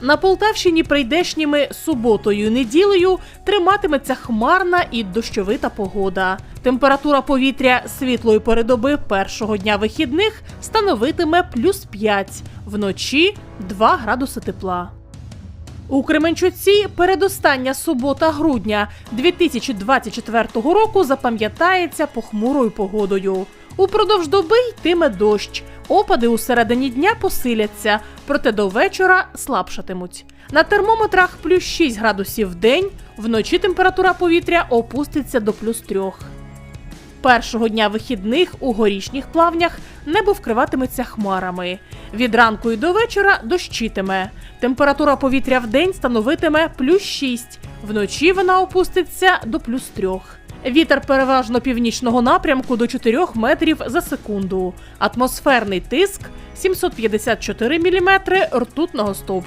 На Полтавщині прийдешніми суботою і неділею триматиметься хмарна і дощовита погода. Температура повітря світлої передоби першого дня вихідних становитиме плюс 5, вночі 2 градуси тепла. У Кременчуці передостання субота грудня 2024 року запам'ятається похмурою погодою. Упродовж доби йтиме дощ. Опади у середині дня посиляться, проте до вечора слабшатимуть. На термометрах плюс 6 градусів в день, вночі температура повітря опуститься до плюс 3. Першого дня вихідних у горішніх плавнях небо вкриватиметься хмарами. Від ранку і до вечора дощитиме. Температура повітря в день становитиме плюс 6, вночі вона опуститься до плюс 3. Вітер переважно північного напрямку до 4 метрів за секунду. Атмосферний тиск 754 мм ртутного стовпу.